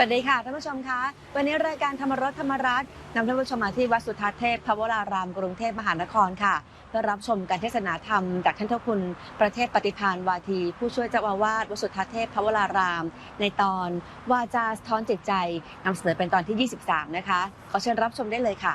วัสดีค่ะท่านผู้ชมคะ วันนี้รายการธรรมรสธรรมรัตน์นำท่านผู้ชมมาที่วัดสุทัศน์เทพพระวรารามกรุงเทพมหานครค่ะเพื่อรับชมการเทศนาธรรม จากท่านเจ้าคุณประเทศปฏิพานวาที ผู้ช่วยเจ้าอาวาสวัดสุทัศน์เทพพระวราราม ในตอนวาจาสะท้อนจิตใจนำเสนอเป็นตอนที่ 23 นะคะขอเชิญรับชมได้เลยค่ะ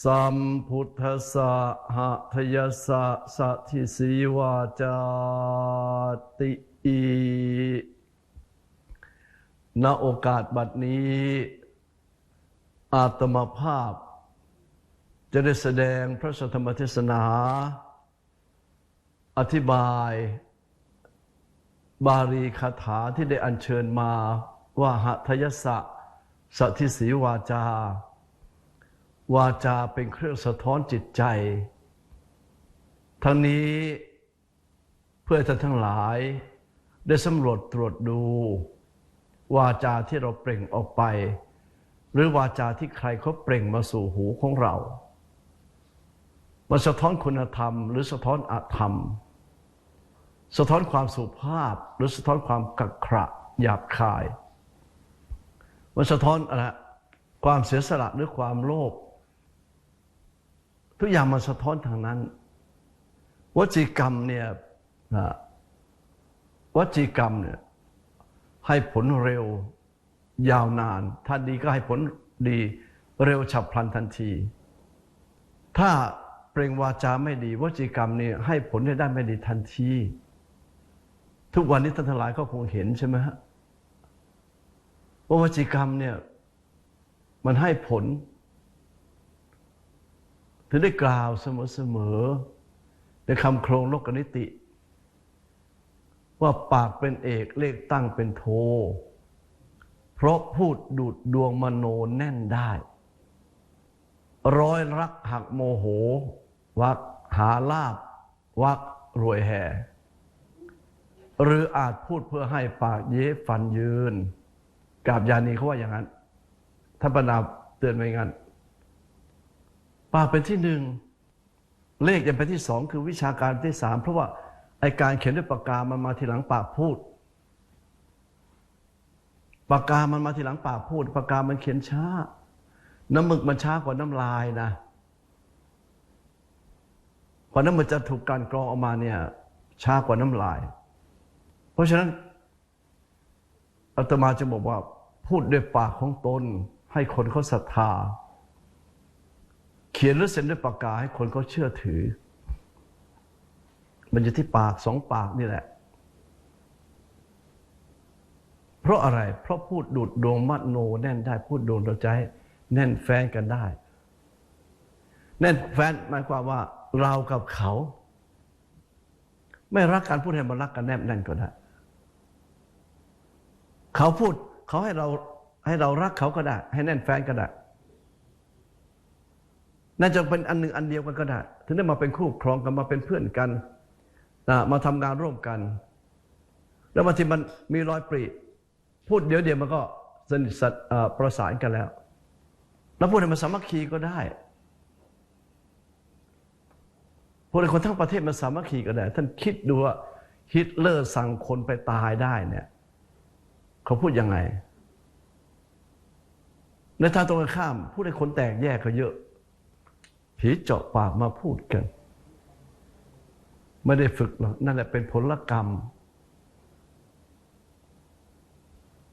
สัมพุทธสะหะทยสสะสัทิสีวาจาติอีณโอกาสบัดนี้ อาตมาภาพ จะได้แสดงพระสธรรมเทศนา อธิบาย บาลีคาถาที่ได้อัญเชิญมาว่าหะทยสสะสัทิสีวาจา วาจาเป็นเครื่องสะท้อนจิตใจ ทั้งนี้เพื่อท่านทั้งหลายได้สำรวจตรวจดู วาจาที่เราเปล่งออกไป หรือวาจาที่ใครเขาเปล่งมาสู่หูของเรามันสะท้อนคุณธรรม หรือสะท้อนอธรรม สะท้อนความสุภาพ หรือสะท้อนความกักขระหยาบคาย มันสะท้อนอะไรความเสียสละหรือความโลภ ทุกอย่างมันสะท้อนทางนั้น วจีกรรมเนี่ยวจีกรรมเนี่ยให้ผลเร็วยาวนาน ถ้าดีก็ให้ผลดีเร็วฉับพลันทันที ถ้าเปล่งวาจาไม่ดี วจีกรรมเนี่ยให้ผลได้ได้ไม่ดีทันที ทุกวันนี้ท่านทั้งหลายก็คงเห็นใช่ไหมฮะว่าวจีกรรมเนี่ยมันให้ผล ถึงได้กล่าวเสมอๆในคำโครงโลกนิติ ว่าปากเป็นเอกเลขตั้งเป็นโท เพราะพูดดูดดวงมโนแน่นได้ ร้อยรักหักโมโห วักหาลาบ วักรวยแห่หรืออาจพูดเพื่อให้ปากเย้ฟันยืน กาบยานีเขาว่าอย่างนั้นท่านประนามเตือนไว้งั้น ปากเป็นที่หนึ่งเลขยังเป็นที่สองคือวิชาการเป็นที่สามเพราะว่าไอการเขียนด้วยปากกามันมาทีหลังปากพูดปากกามันมาทีหลังปากพูดปากกามันเขียนช้า น้ำหมึกมันช้ากว่าน้ำลายนะกว่าน้ำหมึกจะถูกการกรองออกมาเนี่ยช้ากว่าน้ำลาย เพราะฉะนั้นอาตมาจะบอกว่าพูดด้วยปากของตน ให้คนเขาศรัทธา ขียนหรือเซ็นด้วยปากกาให้คนเขาเชื่อถือ มันอยู่ที่ปากสองปากนี่แหละ เพราะอะไร เพราะพูดดูดดวงมัดโน แน่นได้พูดดวงเราใจ แน่นแฟนกันได้ แน่นแฟนหมายความว่าเรากับเขา ไม่รักกันพูดให้มันรักกันแนบแน่นก็ได้ เขาพูดเขาให้เราให้เรารักเขาก็ได้ ให้แน่นแฟนก็ได้ น่าจะเป็นอันหนึ่งอันเดียวกันก็ได้ถึงได้มาเป็นคู่ครองกันมาเป็นเพื่อนกันนะมาทำงานร่วมกัน แล้วบางทีมันมีรอยปริพูดเดี๋ยวเดียวมันก็สนิทสัตประสานกันแล้ว แล้วพูดให้มันสามัคคีก็ได้พูดให้คนทั้งประเทศมันสามัคคีก็ได้ ท่านคิดดูว่าฮิตเลอร์สั่งคนไปตายได้เนี่ยเขาพูดยังไงในทางตรงกันข้าม พูดให้คนแตกแยกก็เยอะ ผีเจาะปากมาพูดกัน ไม่ได้ฝึกหรอกนั่นแหละเป็นผลกรรม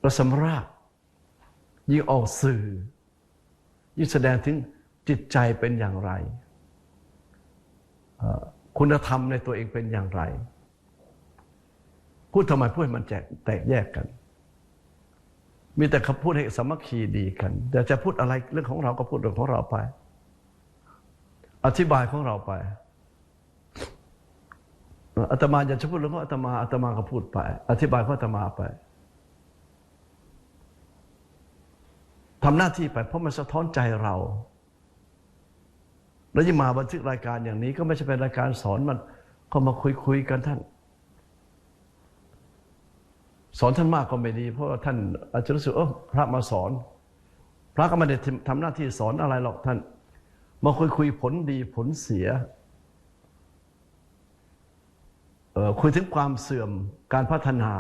ระสำรากยิ่งออกสื่อ ยิ่งแสดงถึงจิตใจเป็นอย่างไร คุณธรรมในตัวเองเป็นอย่างไร พูดทำไมพูดให้มันแจกแตกแยกกัน มีแต่คำพูดให้สามัคคีดีกันแต่จะพูดอะไรเรื่องของเราก็พูดเรื่องของเราไป อธิบายของเราไปอาตมาอยากจะพูดเรื่องของอาตมาอาตมาก็พูดไป อธิบายของอาตมาไปทำหน้าที่ไป เพราะมันสะท้อนใจเรา แล้วยิ่งมาบันทึกรายการอย่างนี้ ก็ไม่ใช่เป็นรายการสอนมันก็มาคุยคุยๆกันท่าน สอนท่านมากก็ไม่ดี เพราะว่าท่านอาจจะรู้สึกเออพระมาสอน พระก็ไม่ได้ทำหน้าที่สอนอะไรหรอกท่าน มาคุยคุยผลดีผลเสียเออคุยถึงความเสื่อมการพัฒนา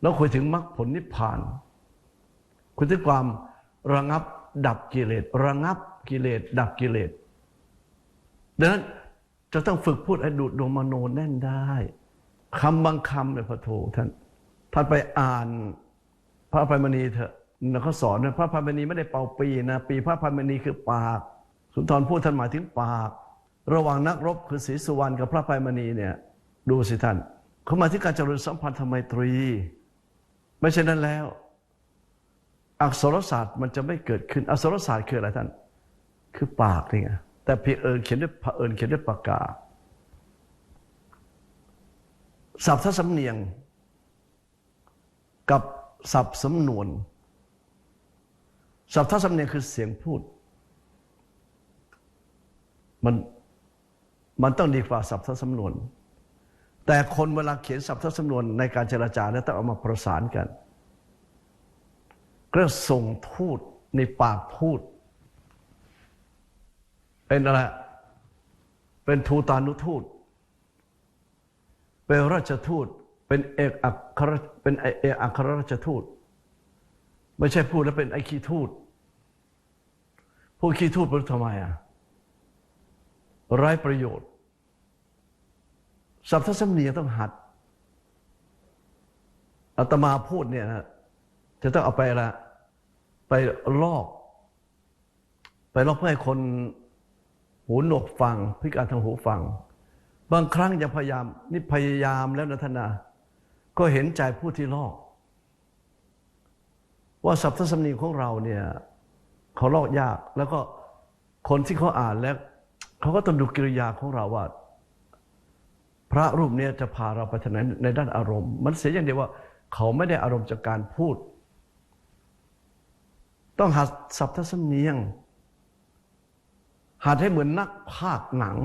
แล้วคุยถึงมรรคผลนิพพาน คุยถึงความระงับดับกิเลสระงับกิเลสดับกิเลสดังนั้นจะต้องฝึกพูดให้ดูดดวงมโนแน่นได้คำบางคำเนี่ยพระโทท่านท่านไปอ่านพระอภัยมณีเถอะ เขาสอนนะพระอภัยมณีไม่ได้เป่าปีนะ ปีพระอภัยมณีคือปาก สุนทรพูดท่านหมายถึงปาก ระหว่างนักรบคือศรีสุวรรณกับพระอภัยมณีเนี่ยดูสิท่านเขาหมายถึงการเจริญสัมพันธไมตรี ไม่ใช่นั้นแล้ว อักษรศาสตร์มันจะไม่เกิดขึ้นอักษรศาสตร์คืออะไรท่าน คือปากนี่ไงแต่เพียงเอิญเขียนด้วยเผอิญเขียนด้วยปากกาศัพท์สำเนียง กับศัพท์สำนวน ศัพท์ถ้าสำเนียงคือเสียงพูด มันมันต้องดีกว่าศัพท์ทัสำนวน แต่คนเวลาเขียนศัพท์ทัสำนวนในการเจรจาเนี่ยต้องเอามาประสานกันก็ส่งทูตในปากพูด เป็นอะไร เป็นทูตานุทูต เป็นราชทูต เป็นเอกอัครเป็นเอกอัครราชทูต ไม่ใช่พูดแล้วเป็นไอคีทูต พูดคีทูตเป็นทำไมอะไร้ประโยชน์ศัพท์ทัศนียงต้องหัดอาตมาพูดเนี่ยนะจะต้องเอาไปละไปลอก ไปลอกเพื่อให้คนหูหนวกฟังพิการทางหูฟัง บางครั้งยังพยายามนี่พยายามแล้วนะทนาก็เห็นใจผู้ที่ลอก ว่าศัพท์ทัศนียงของเราเนี่ย เขาลอกยาก แล้วก็คนที่เขาอ่านแล้วเขาก็ต้องดูกิริยาของเราว่า พระรูปเนี้จะพาเราไปทางไหนในด้านอารมณ์ มันเสียอย่างเดียวว่า เขาไม่ได้อารมณ์จากการพูด ต้องหัดสับทัศเนียง หัดให้เหมือนนักภาคหนัง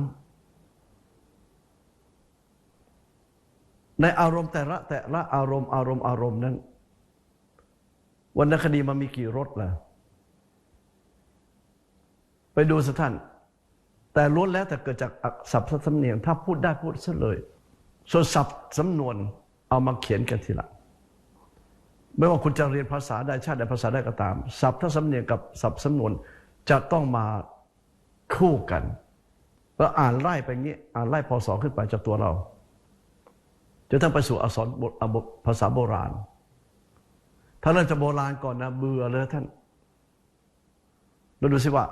ในอารมณ์แต่ละแต่ละอารมณ์อารมณ์อารมณ์นั้นวรรณคดีมันมีกี่รสล่ะ ไปดูสิท่าน แต่ล้วนแล้วแต่เกิดจากศัพท์สำเนียง ถ้าพูดได้พูดซะเลย ส่วนศัพท์สำนวนเอามาเขียนกันทีหลังไม่ว่าคุณจะเรียนภาษาใดชาติใดภาษาใดก็ตาม ศัพท์ถ้าสำเนียงกับศัพท์สำนวนจะต้องมาคู่กัน แล้วอ่านไล่ไปงี้อ่านไล่พศขึ้นไปจากตัวเราจะต้องไปสู่อักษรภาษาโบราณ ถ้าเราจะโบราณก่อนนะเบื่อเลยท่านเราดูสิว่า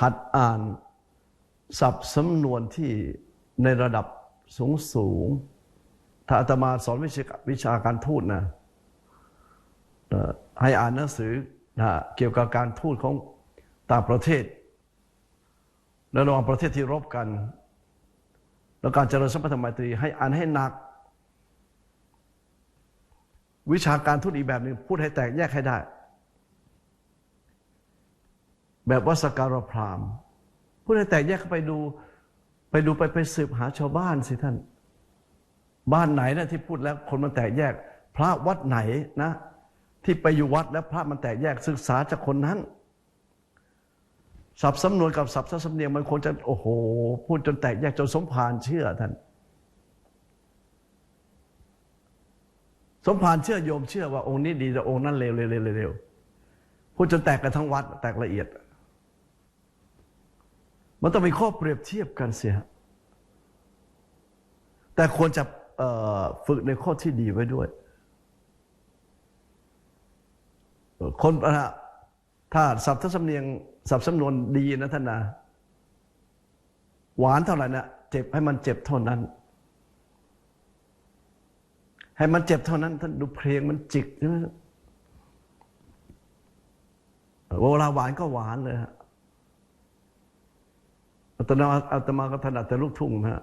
หัดอ่านศัพท์สำนวนที่ในระดับสูงสูงๆถ้าอาตมาสอนวิชาวิชาการทูตนะให้อ่านหนังสือนะเกี่ยวกับการทูตของต่างประเทศ และระหว่างประเทศที่รบกัน แล้วการเจริญสัมพันธไมตรีให้อ่านให้หนัก วิชาการทูตอีกแบบหนึ่งพูดให้แตกแยกให้ได้ แบบวัสการพราหมณ์พูดให้แตกแยกเข้าไปดู ไปดูไปไปสืบหาชาวบ้านสิท่าน บ้านไหนนะที่พูดแล้วคนมันแตกแยก พระวัดไหนนะ ที่ไปอยู่วัดแล้วพระมันแตกแยกศึกษาจากคนนั้นสับสำนวนกับสับสำเนียงมันคงจะโอ้โห พูดจนแตกแยกจนสมภารเชื่อท่าน สมภารเชื่อโยมเชื่อว่าองค์นี้ดีแต่องค์นั้นเลวเลวเลวเลวพูดจนแตกกันทั้งวัด แตกละเอียด มันต้องมีข้อเปรียบเทียบกันเสีย แต่ควรจะฝึกในข้อที่ดีไว้ด้วย คนนะถ้าสับทสำเนียงสับสำนวนดีนะท่านนะหวานเท่าไหร่นะเจ็บให้มันเจ็บเท่านั้น ให้มันเจ็บเท่านั้น ท่านดูเพลงมันจิกใช่ไหมเวลาหวานก็หวานเลยฮะ อาตมาอาตมาก็ถนัดแต่ลูกทุ่งนะฮะ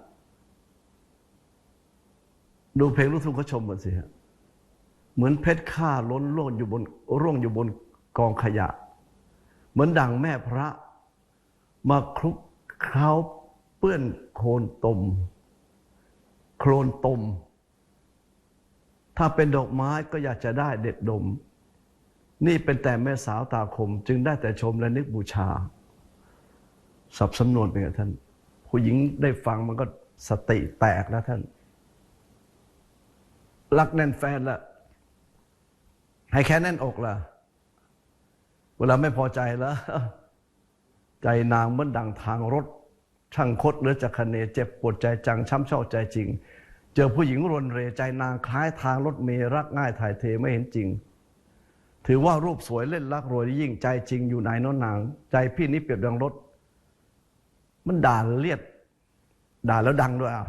ดูเพลงลูกทุ่งเขาชมหมดสิฮะเหมือนเพชรข้าล้นโล่นอยู่บนร่วงอยู่บนกองขยะ เหมือนดังแม่พระ มาคลุกเคล้าเปื้อนโคลนตม โคลนตม ถ้าเป็นดอกไม้ก็อยากจะได้เด็ดดม นี่เป็นแต่แม่สาวตาคม จึงได้แต่ชมและนึกบูชา สับสำนวนเป็นไงท่าน ผู้หญิงได้ฟังมันก็สติแตกแล้วท่าน รักแน่นแฟนละให้แค่แน่นอกละเวลาไม่พอใจแล้ว ใจนางเหมือนดังทางรถ ช่างคดหลือจะคะเนเจ็บปวดใจจังช้ำเช่าใจจริง เจอผู้หญิงรนเรใจนางคล้ายทางรถเมรักง่ายถ่ายเทไม่เห็นจริง ถือว่ารูปสวยเล่นรักรวยยิ่งใจจริงอยู่ไหนน้นนาง ใจพี่นี้เปรียบดังรถ มันด่าเลียด ด่าแล้วดังด้วยอะ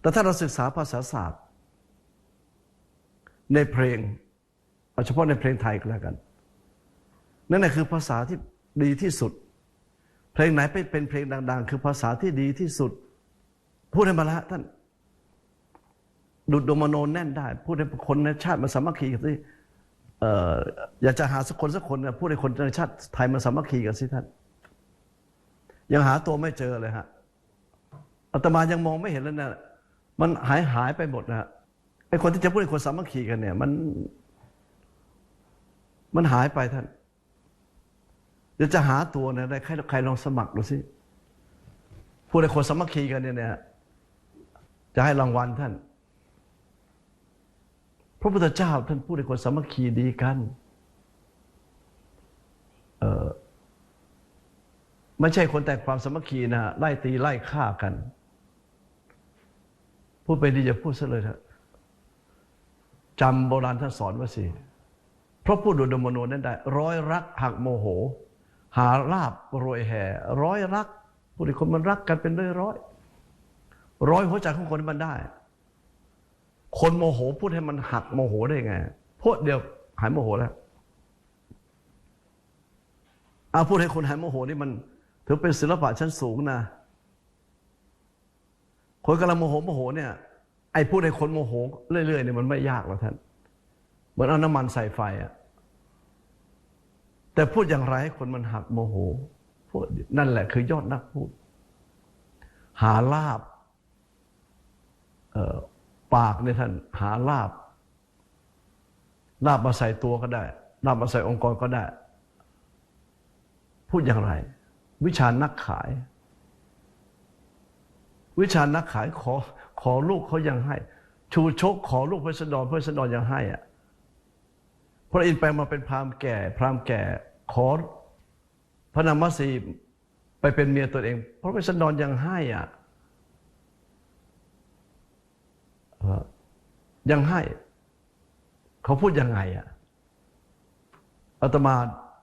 แต่ถ้าเราศึกษาภาษาศาสตร์ ในเพลงเอาเฉพาะในเพลงไทยก็แล้วกัน นั่นแหละคือภาษาที่ดีที่สุด เพลงไหนเป็นเป็นเพลงดัง ๆ คือภาษาที่ดีที่สุด พูดให้มาละท่าน ดุดดมโนแน่นได้ พูดให้คนในชาติมาสามัคคีกันสิอยากจะหาสักคนสักคนพูดให้คนในชาติไทยมาสามัคคีกันสิท่าน ยังหาตัวไม่เจอเลยฮะอาตมายังมองไม่เห็นเลยนะมันหายหายไปหมดนะฮะไอ้คนที่จะพูดให้คนสามัคคีกันเนี่ยมัน มันหายไปท่านเดี๋ยวจะหาตัวเนี่ยได้ใครใครลองสมัครดูสิพูดให้คนสามัคคีกันเนี่ยเนี่ยจะให้รางวัลท่าน พระพุทธเจ้าท่านพูดให้คนสามัคคีดีกัน เออ ไม่ใช่คนแต่ความสมัคคีนะไล่ตีไล่ฆ่ากัน พูดไปดีจะพูดซะเลยเถอะจำโบราณท่านสอนว่าสิเพราะผู้ดุดมโนนั้นได้ ร้อยรักหักโมโห หาลาบรวยแห่ร้อยรักผู้ที่คนมันรักกันเป็นร้อยร้อยร้อยหัวใจของคนมันได้ คนโมโหพูดให้มันหักโมโหได้ไงพูดเดียวหายโมโหแล้วอาพูดให้คนหายโมโหนี่มัน ถือเป็นศิลปะชั้นสูงนะ คนกำลังโมโหโมโหเนี่ย ไอ้พูดให้คนโมโหเรื่อยๆเนี่ยมันไม่ยากหรอกท่าน เหมือนเอาน้ำมันใส่ไฟอะแต่พูดอย่างไรให้คนมันหักโมโหพูดนั่นแหละคือยอดนักพูด หาลาบปากเนี่ยท่านหาลาบ ลาบมาใส่ตัวก็ได้ ลาบมาใส่องค์กรก็ได้ พูดอย่างไร วิชานักขาย วิชานักขายขอขอลูกเขายังให้ ชูชกขอลูกพระสนดรพระสนดรยังให้อะพระอินทร์ไปมาเป็นพราหมณ์แก่ พราหมณ์แก่ขอพระนามมัสีไปเป็นเมียตัวเอง พระพระสนดรยังให้อะยังให้ เขาพูดยังไงอะอาตมา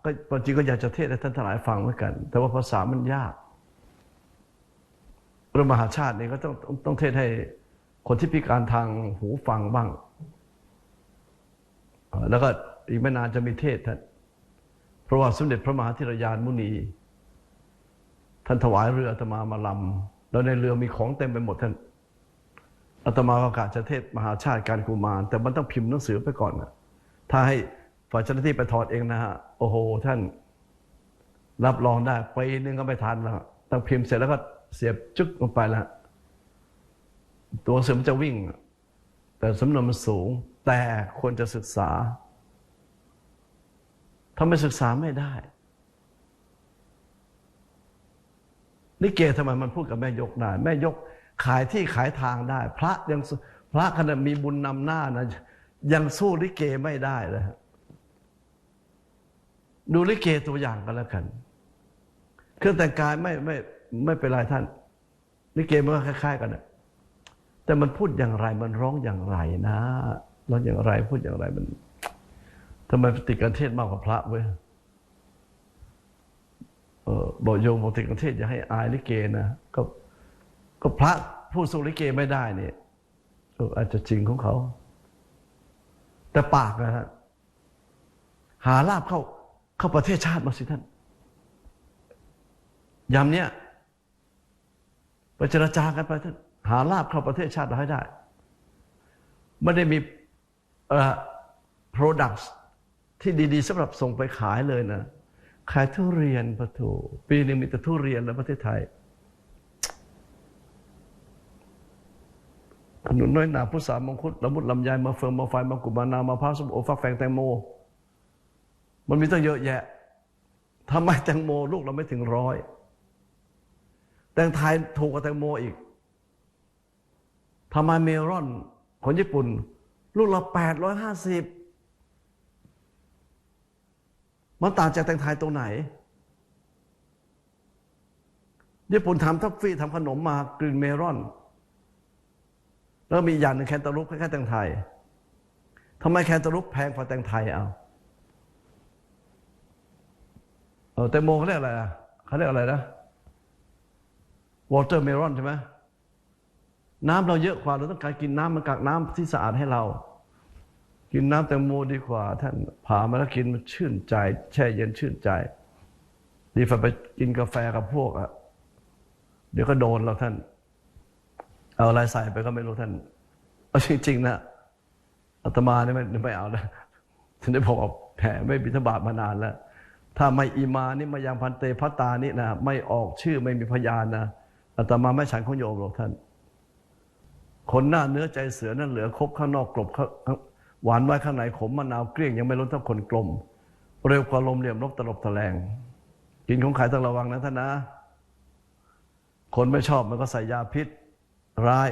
ก็จริงก็อยากจะเทศให้ท่านทั้งหลายฟังเหมือนกัน แต่ว่าภาษามันยากพระมหาชาตินี่ก็ต้องต้องเทศให้คนที่พิการทางหูฟังบ้าง แล้วก็อีกไม่นานจะมีเทศท่าน เพราะว่าสมเด็จพระมหาธิรยานมุนี ท่านถวายเรืออาตมามาลำแล้วในเรือมีของเต็มไปหมดท่านอาตมาประกาศจะเทศมหาชาติการกุมาร แต่มันต้องพิมพ์หนังสือไปก่อนนะถ้าให้ ฝ่ายเจ้าหน้าที่ไปถอดเองนะฮะ โอ้โห ท่านรับรองได้ปีนึงก็ไม่ทันแล้วต้องพิมพ์เสร็จแล้วก็เสียบจึ๊กลงไปแล้วตัวเสือมันจะวิ่ง แต่สำนวนมันสูง แต่ควรจะศึกษาถ้าไม่ศึกษาไม่ได้ นิเกทำไมมันพูดกับแม่ยกได้แม่ยกขายที่ขายทางได้ พระยังพระขนาดมีบุญนำหน้านะยังสู้ลิเกไม่ได้เลยฮะ ดูลิเกตัวอย่างกันแล้วกัน เครื่องแต่งกายไม่ไม่ไม่เป็นไรท่านลิเกมันก็คล้าย ๆ กันนะแต่มันพูดอย่างไรมันร้องอย่างไรนะร้องอย่างไรพูดอย่างไรมันทำไมติดกันเทศมากกว่าพระเว้ยบอกโยมบอกติดกันเทศอย่าให้อายลิเกนะก็ก็พระพูดสู้ลิเกไม่ได้เนี่ยเอออาจจะจริงของเขา แต่ปากนะฮะหาลาบเข้า เข้าประเทศชาติมาสิท่าน ยามเนี้ยไปเจรจากันไปท่าน หาลาบเข้าประเทศชาติเราให้ได้ ไม่ได้มีเอ่อ products ที่ดีๆสำหรับส่งไปขายเลยนะ ขายทุเรียนประโถปีหนึงมีแต่ทุเรียนแล้วประเทศไทยขนุนน้อยหนาพุทธามงคุดละมุดลำไยมาเฟืองมาไฟมากุมานามะพร้าวส้มโอฟักแฟงแตงโม มันมีตั้งเยอะแยะทำไมแตงโมลูกเราไม่ถึงร้อย แตงไทยถูกกว่าแตงโมอีกทำไมเมลอนคนญี่ปุ่น ลูกละแปดร้อยห้าสิบมันต่างจากแตงไทยตรงไหน ญี่ปุ่นทำทัฟฟี่ทำขนมมากรีนเมลอน แล้วมีอย่างหนึ่งแคนตาลูปคล้ายๆแตงไทยทำไมแคนตาลูปแพงกว่าแตงไทยเอา เออแตงโมเขาเรียกอะไรอะเขาเรียกอะไรนะวอเตอร์เมลอนใช่ไหมน้ำเราเยอะกว่าเราต้องการกินน้ำมันกักน้ำที่สะอาดให้เรา กินน้ำแตงโมดีกว่า ท่านผ่ามาแล้วกินมันชื่นใจ แช่เย็นชื่นใจ ดีฝ่าไปกินกาแฟกับพวกอะเดี๋ยวก็โดนเราท่าน เอาอะไรใส่ไปก็ไม่รู้ท่านเอาจริงๆนะอาตมาเนี่ยไม่ไม่เอานะท่านได้บอกแผ่ไม่บิณฑบาตมานานแล้ว ถ้าไม่อีมานี่มายังพันเตพัตตานี่นะไม่ออกชื่อไม่มีพยานนะอาตมาไม่ฉันของโยมหรอกท่าน คนหน้าเนื้อใจเสือนั่นเหลือคบข้างนอกกลบข้างหวานไว้ข้างในขมมะนาวเกลี้ยงยังไม่ล้นเท่าคนกลม เร็วกว่าลมเหลี่ยมลบตลบตะแลงกินของขายต้องระวังนะท่านนะ คนไม่ชอบมันก็ใส่ยาพิษร้าย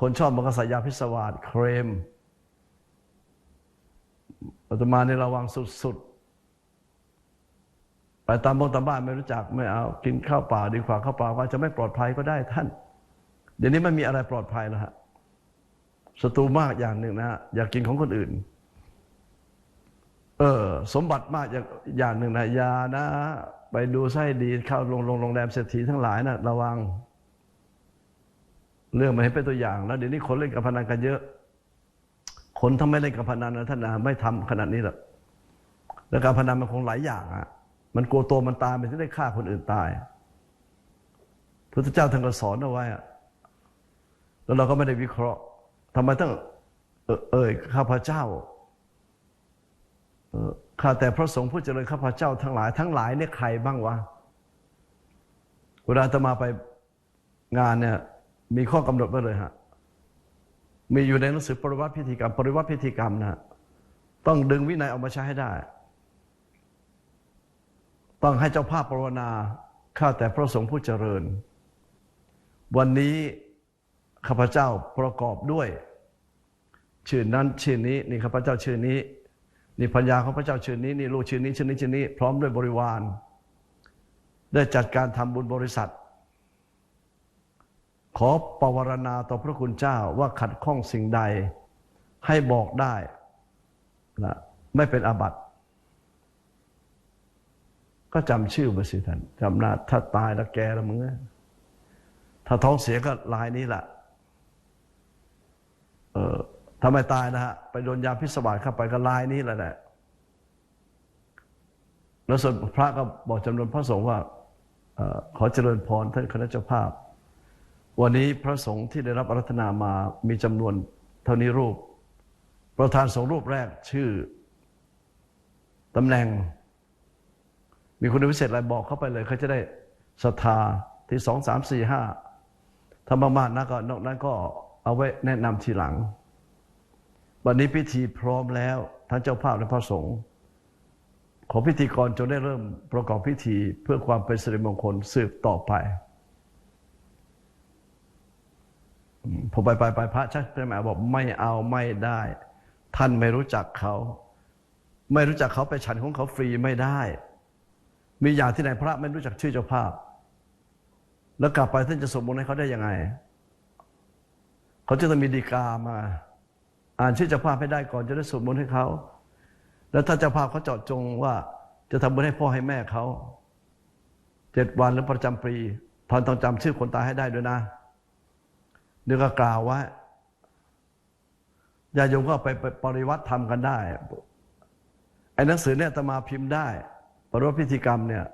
คนชอบมันก็ใส่ยาพิษสวาดเครมอาตมาในระวังสุดๆ ไปตามบงตามบ้านไม่รู้จักไม่เอากินข้าวเปล่าดีกว่าข้าวเปล่าก็จะไม่ปลอดภัยก็ได้ท่าน เดี๋ยวนี้ไม่มีอะไรปลอดภัยแล้วฮะศัตรูมากอย่างหนึ่งนะฮะอยากกินของคนอื่น เออ สมบัติมากอย่างอย่างหนึ่งนะยานะ ไปดูไส้ดีเข้าโรงโรงโรงแรมเศรษฐีทั้งหลายนะระวัง เรื่องมาให้เป็นตัวอย่างแล้วเดี๋ยวนี้คนเล่นการพนันกันเยอะ คนทำไม่เล่นการพนันนะท่านนะไม่ทำขนาดนี้หรอกแล้วการพนันมันคงหลายอย่างอะ มันกลัวตัวมันตายมันจะได้ฆ่าคนอื่นตายพระเจ้าท่านก็สอนเอาไว้อะแล้วเราก็ไม่ได้วิเคราะห์ทำไมต้องเอ่อเอ่ยข้าพเจ้าเออข้าแต่พระสงฆ์ผู้เจริญข้าพเจ้าทั้งหลาย ทั้งหลายเนี่ยใครบ้างวะเวลาอาตมาไปงานเนี่ยมีข้อกำหนดไว้เลยฮะมีอยู่ในหนังสือปริวัติพิธีกรรม ปริวัติพิธีกรรมนะต้องดึงวินัยออกมาใช้ให้ได้ ต้องให้เจ้าภาพปรวนาข้าแต่พระสงฆ์ผู้เจริญ วันนี้ข้าพเจ้าประกอบด้วย ชื่อนั้นชื่อนี้นี่ข้าพเจ้าชื่อนี้ นี่พัญญาของพระเจ้าชื่อนี้นี่ลูกชื่อนี้ชื่อนี้ชื่อนี้ พร้อมด้วยบริวาร ได้จัดการทำบุญบริษัท ขอปวารณาต่อพระคุณเจ้าว่าขัดข้องสิ่งใดให้บอกได้นะไม่เป็นอาบัติ ก็จำชื่อมาสิท่านจำหน้าถ้าตายแล้วแกแล้วมึงอถ้าท้องเสียก็ลายนี้แหละเออถ้าไม่ตายนะฮะไปโดนยาพิษสวาสเข้าไปก็ลายนี้แหละแหละแล้วส่วนพระก็บอกจำนวนพระสงฆ์ว่าออขอเจริญพรท่านคณะเจ้าภาพ วันนี้พระสงฆ์ที่ได้รับอารัธนามามีจำนวนเท่านี้รูป ประธานสงฆ์รูปแรกชื่อตำแหน่ง มีคุณวิเศษอะไรบอกเข้าไปเลยเขาจะได้ศรัทธาที่สองสามสี่ห้าถ้ามากๆนะก็นอกนั้นก็เอาไว้แนะนำทีหลัง วันนี้พิธีพร้อมแล้วทั้งเจ้าภาพและพระสงฆ์ขอพิธีกรจงได้เริ่มประกอบพิธีเพื่อความเป็นสิริมงคลสืบต่อไปอืมไปไปไปพระชักใช่ไหมบอกไม่เอาไม่ได้ ท่านไม่รู้จักเขา ไม่รู้จักเขาไปฉันของเขาฟรีไม่ได้ มีอย่างที่ไหนพระไม่รู้จักชื่อเจ้าภาพ แล้วกลับไปท่านจะสมบูรณ์ให้เขาได้ยังไง เขาจะต้องมีดีกามา อ่านชื่อเจ้าภาพให้ได้ก่อนจะได้สวดมนต์ให้เขา แล้วถ้าเจ้าภาพเขาเจาะจงว่าจะทำบุญให้พ่อให้แม่เขาเจ็ดวันหรือประจำปีท่านต้องจำชื่อคนตายให้ได้ด้วยนะเดี๋ยวก็กล่าวว่าญาติโยมก็ไปปริวัติทำกันได้ไอ้หนังสือเนี่ยตมาพิมพ์ได้ ริวัติพิธีกรรมเนี่ย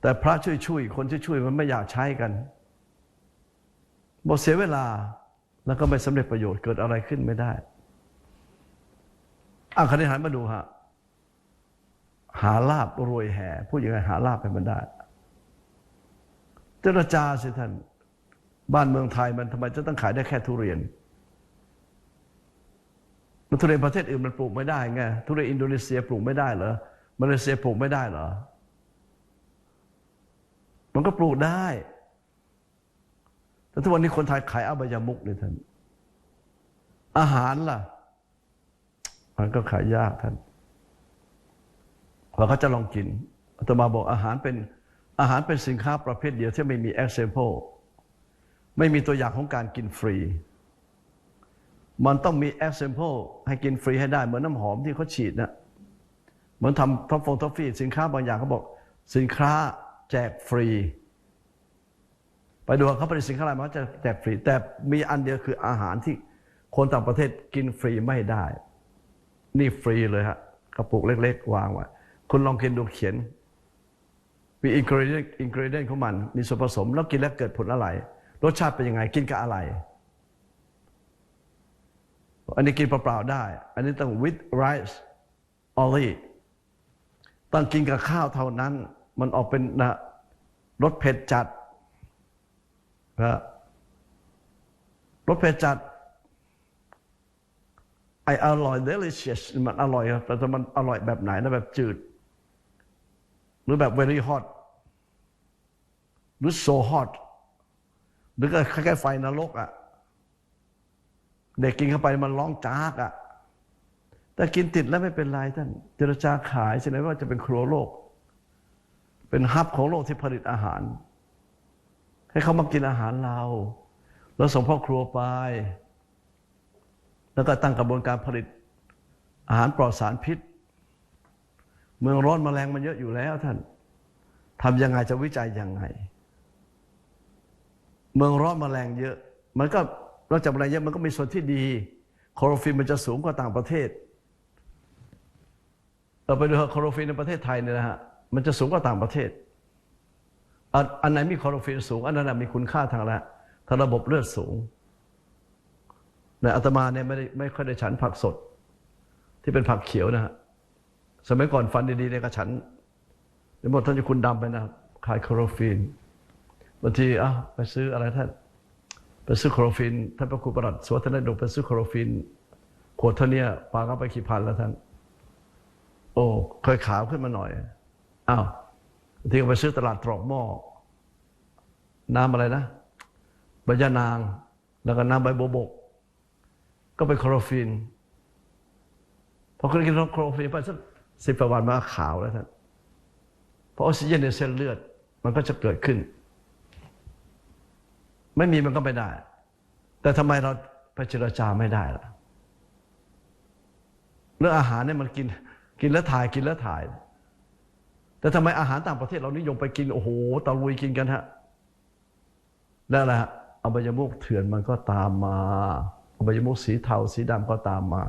แต่พระช่วยๆคนช่วยๆมันไม่อยากใช้กันบอกเสียเวลาแล้วก็ไม่สำเร็จประโยชน์เกิดอะไรขึ้นไม่ได้อะคันนี้หันมาดูฮะหาลาบรวยแห่พูดยังไงหาลาบให้มันได้ เจรจาสิท่าน บ้านเมืองไทยมันทำไมจะต้องขายได้แค่ทุเรียนแล้วทุเรียนประเทศอื่นมันปลูกไม่ได้ไงทุเรียนอินโดนีเซียปลูกไม่ได้เหรอ มาเลเซียปลูกไม่ได้เหรอ มันก็ปลูกได้ แต่ทุกวันนี้คนไทยขายอบายามุกเลยท่าน อาหารล่ะ มันก็ขายยากท่านพอเขาจะลองกินอาตมาบอกอาหารเป็นอาหารเป็นสินค้าประเภทเดียวที่ไม่มี example ไม่มีตัวอย่างของการกินฟรี มันต้องมี example ให้กินฟรีให้ได้ เหมือนน้ำหอมที่เขาฉีดนะ เหมือนทำท็อปฟงท็อฟฟี่สินค้าบางอย่างเขาบอก สินค้าแจกฟรี ไปดูเขาผลิตสินค้าอะไรมาจะแจกฟรี แต่มีอันเดียวคืออาหารที่คนต่างประเทศกินฟรีไม่ได้ นี่ฟรีเลยฮะกระปุกเล็ก ๆ วางไว้คุณลองกินดูเขียนมีอินกริเดนอินกริเดนของมันมีส่วนผสม แล้วกินแล้วเกิดผลอะไร รสชาติเป็นยังไงกินกับอะไร อันนี้กินเปล่าๆได้ อันนี้ต้อง with rice only ต้องกินกับข้าวเท่านั้น มันออกเป็นนะรสเผ็ดจัดนะรสเผ็ดจัดไออร่อย delicious มันอร่อยครับแต่มันอร่อยแบบไหนนะแบบจืด หรือแบบ very hot หรือ so hot หรือก็แคล้ายๆไฟนรกอะ่ะ เด็กกินเข้าไปมันร้องจากอะ่ะ แต่กินติดแล้วไม่เป็นไรท่าน เจรจาขายใช่ไหมว่าจะเป็นครัวโลก เป็นฮับของโลกที่ผลิตอาหาร ให้เขามากินอาหารเรา แล้วส่งพ่อครัวไป แล้วก็ตั้งกระบวนการผลิตอาหารปลอดสารพิษ เมืองร้อนมแมลงมันเยอะอยู่แล้วท่านทำยังไงจะวิจัยยังไง เมืองร้อนมแมลงเยอะ มันก็นอกจากมแมลงเยอะมันก็มีส่วนที่ดี โคอโรฟิลมันจะสูงกว่าต่างประเทศ เราไปดูคลอโรฟิลในประเทศไทยเนี่ยนะฮะมันจะสูงกว่าต่างประเทศ อันไหนมีคลอโรฟิลสูง อันนั้นมีคุณค่าทางละทางระบบเลือดสูงแต่อาตมาเนี่ยไม่ได้ไม่ค่อยได้ฉันผักสด ที่เป็นผักเขียวนะฮะสมัยก่อนฟันดีๆเนี่ยก็ฉันเดี๋ยวหมดท่านจะคุณดำไปนะขายคลอโรฟินบางทีอะไปซื้ออะไรท่านไปซื้อโคลอโรฟินท่านพระครูประหลัดสวัสดิ์ดงไปซื้อโคลอโรฟินขวดเท่านี้ปาเข้าไปกี่พันแล้วท่าน โอ้เคยขาวขึ้นมาหน่อยอ้าวทีก็ไปซื้อตลาดตรอกหม้อน้ำอะไรนะใบยะนาง แล้วก็น้ำใบโบบก ก็เป็นคลอโรฟินพอคุณกินคลอโรฟินไปสักสิบวันมาขาวแล้วท่านเพราะออกซิเจนในเส้นเลือดมันก็จะเกิดขึ้น ไม่มีมันก็ไม่ได้ แต่ทำไมเราไปเจรจาไม่ได้ล่ะเรื่องอาหารเนี่ยมันกิน กินแล้วถ่ายกินแล้วถ่าย แต่ทำไมอาหารต่างประเทศเรานิยมไปกินโอ้โหตะลุยกินกันฮะนั่นแหละฮะอบายมุกเถื่อนมันก็ตามมาอบายมุกสีเทาสีดำก็ตามมา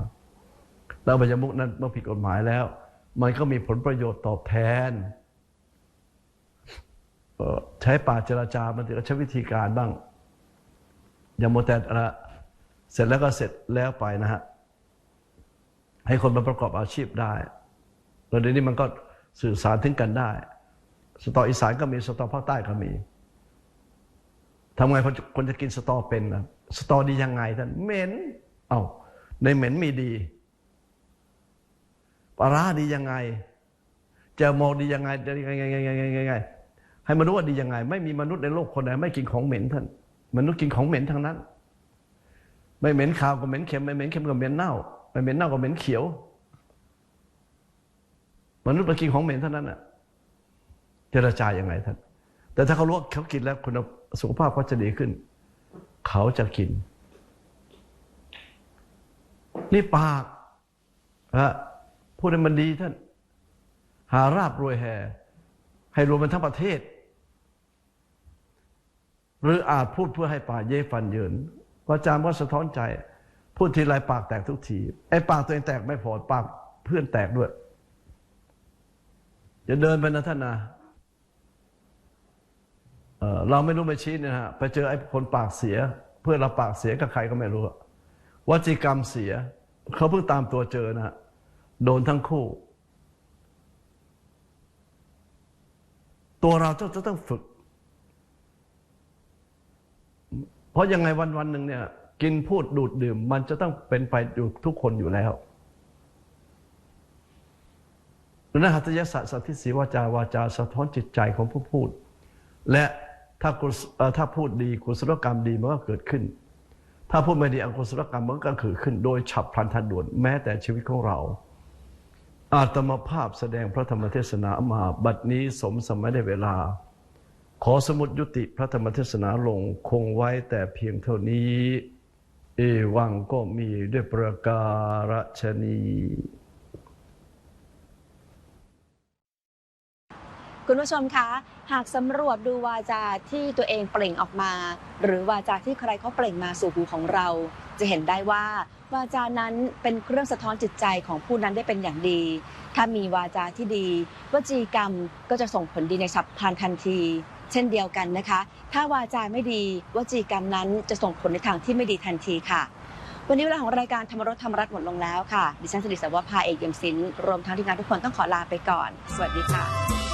แล้วอบายมุกนั้นเมื่อผิดกฎหมายแล้ว มันก็มีผลประโยชน์ตอบแทนใช้ป่าเจรจา มันถึงใช้วิธีการบ้าง อย่าโมแต่ละเสร็จแล้วก็เสร็จแล้วไปนะฮะ ให้คนมาประกอบอาชีพได้ แล้วเดี๋ยวนี้มันก็สื่อสารถึงกันได้ สตออีสานก็มีสตอภาคใต้ก็มีทำไงคนคนจะกินสตอเป็นนะสตอดียังไงท่านเหม็นเอ้าในเหม็นมีดีปลาร้าดียังไงเจลโมอดียังไงยังไงยังไงยังไงยังไงให้มนุษย์ว่าดียังไง ไม่มีมนุษย์ในโลกคนไหนไม่กินของเหม็นท่านมนุษย์กินของเหม็นทั้งนั้น ไม่เหม็นขาวก็เหม็นเค็มไม่เหม็นเค็มก็เหม็นเน่าไม่เหม็นเน่าก็เหม็นเขียว มนุษย์มากินของเหม็นเท่านั้นน่ะเจรจาอย่างไรท่าน แต่ถ้าเขารู้ว่าเขากินแล้วคุณสุขภาพเขาจะดีขึ้น เขาจะกิน นี่ปากฮะพูดให้มันดีท่าน หาราบรวยแห่ให้รวมมันทั้งประเทศ หรืออาจพูดเพื่อให้ปากเย่ฟันเยินวาจามก็สะท้อนใจ พูดทีไรปากแตกทุกทีไอ้ปากตัวเองแตกไม่พอปากเพื่อนแตกด้วย อย่าเดินไปนะท่านนะเเราไม่รู้ไม่ชี้เนะฮะไปเจอไอ้คนปากเสีย เพื่อเราปากเสียกับใครก็ไม่รู้วจีกรรมเสีย เขาเพิ่งตามตัวเจอนะฮะโดนทั้งคู่ ตัวเราจะจะต้องฝึก เพราะยังไงวันวันหนึ่งเนี่ย กินพูดดูดดื่ม มันจะต้องเป็นไปอยู่ทุกคนอยู่แล้ว นหัตยศะสัตทิสีวาจาวาจาสะท้อนจิตใจของผู้พูด และถ้าถ้าพูดดีกุศลกรรมดีมันก็เกิดขึ้น ถ้าพูดไม่ดีอกุศลกรรมมันก็เกิดขึ้น โดยฉับพลันทันด่วนแม้แต่ชีวิตของเรา อาตมาภาพแสดงพระธรรมเทศนามาบัดนี้สมสมัยได้เวลา ขอสมุดยุติพระธรรมเทศนาลงคงไว้แต่เพียงเท่านี้ เอวังก็มีด้วยประการฉนี คุณผู้ชมคะ หากสำรวจดูวาจาที่ตัวเองเปล่งออกมา หรือวาจาที่ใครเขาเปล่งมาสู่หูของเรา จะเห็นได้ว่าวาจานั้นเป็นเครื่องสะท้อนจิตใจของผู้นั้นได้เป็นอย่างดี ถ้ามีวาจาที่ดีวจีกรรมก็จะส่งผลดีในฉับพลันทันที เช่นเดียวกันนะคะ ถ้าวาจาไม่ดีวจีกรรมนั้นจะส่งผลในทางที่ไม่ดีทันทีค่ะวันนี้เวลาของรายการธรรมรสธรรมรัตน์หมดลงแล้วค่ะ ดิฉันสิริสาวภาเอกเยี่ยมศิลป์รวมทั้งทีมงานทุกคนต้องขอลาไปก่อน สวัสดีค่ะ